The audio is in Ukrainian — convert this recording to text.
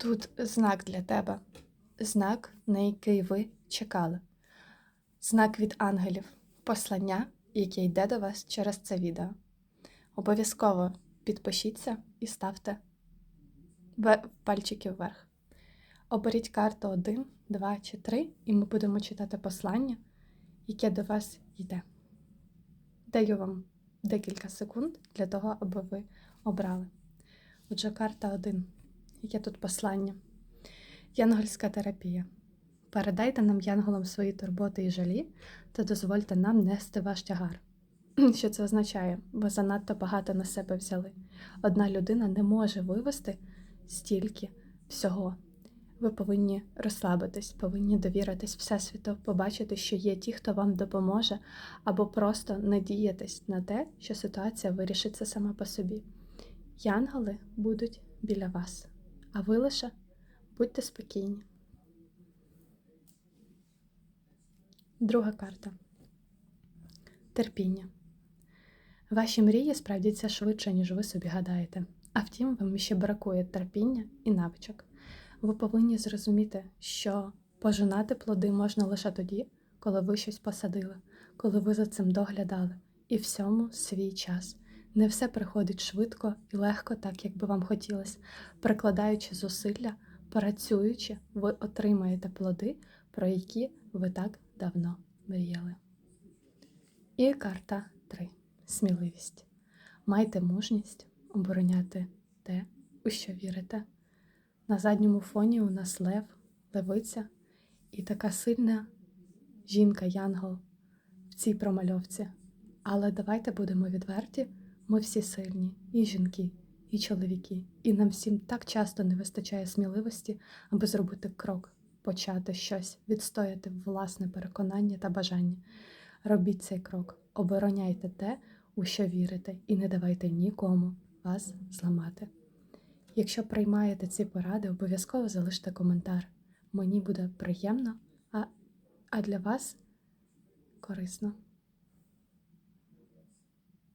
Тут знак для тебе, знак, на який ви чекали. Знак від ангелів, послання, яке йде до вас через це відео. Обов'язково підпишіться і ставте пальчики вверх. Оберіть карту 1, 2 чи 3, і ми будемо читати послання, яке до вас йде. Даю вам декілька секунд для того, аби ви обрали. Отже, карта 1. Яке тут послання? Янгольська терапія. Передайте нам, янголам, свої турботи і жалі та дозвольте нам нести ваш тягар. Що це означає? Ви занадто багато на себе взяли. Одна людина не може вивести стільки всього. Ви повинні розслабитись, повинні довіритись Всесвіту, побачити, що є ті, хто вам допоможе, або просто надіятись на те, що ситуація вирішиться сама по собі. Янголи будуть біля вас, а ви лише будьте спокійні. Друга карта. Терпіння. Ваші мрії справдяться швидше, ніж ви собі гадаєте. А втім, вам ще бракує терпіння і навичок. Ви повинні зрозуміти, що пожинати плоди можна лише тоді, коли ви щось посадили, коли ви за цим доглядали, і всьому свій час. Не все приходить швидко і легко, так як би вам хотілося. Прикладаючи зусилля, працюючи, ви отримаєте плоди, про які ви так давно мріяли. І карта 3. Сміливість. Майте мужність обороняти те, у що вірите. На задньому фоні у нас лев, левиця і така сильна жінка Янгол в цій промальовці. Але давайте будемо відверті, ми всі сильні, і жінки, і чоловіки, і нам всім так часто не вистачає сміливості, аби зробити крок, почати щось, відстояти власне переконання та бажання. Робіть цей крок, обороняйте те, у що вірите, і не давайте нікому вас зламати. Якщо приймаєте ці поради, обов'язково залиште коментар. Мені буде приємно, а, а для вас корисно.